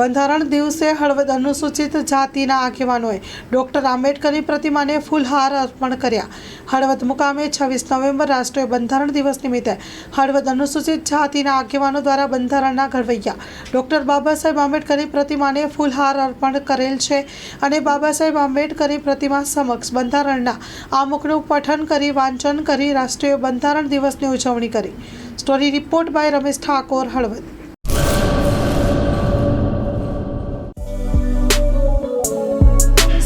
બંધારણ દિવસે હળવદ અનુસૂચિત જાતિના આગેવાનોએ ડોક્ટર આંબેડકરની પ્રતિમાને ફૂલહાર અર્પણ કર્યા. હળવદ મુકામે છવ્વીસ નવેમ્બર રાષ્ટ્રીય બંધારણ દિવસ નિમિત્તે હળવદ અનુસૂચિત જાતિના આગેવાનો દ્વારા બંધારણના ઘડવૈયા ડોક્ટર બાબા સાહેબ આંબેડકરની પ્રતિમાને ફૂલહાર અર્પણ કરેલ છે અને બાબા સાહેબ આંબેડકરની પ્રતિમા સમક્ષ બંધારણના આમુખનું પઠન કરી, વાંચન કરી રાષ્ટ્રીય બંધારણ દિવસની ઉજવણી કરી. Story report by Ramesh Thakor, Halvad.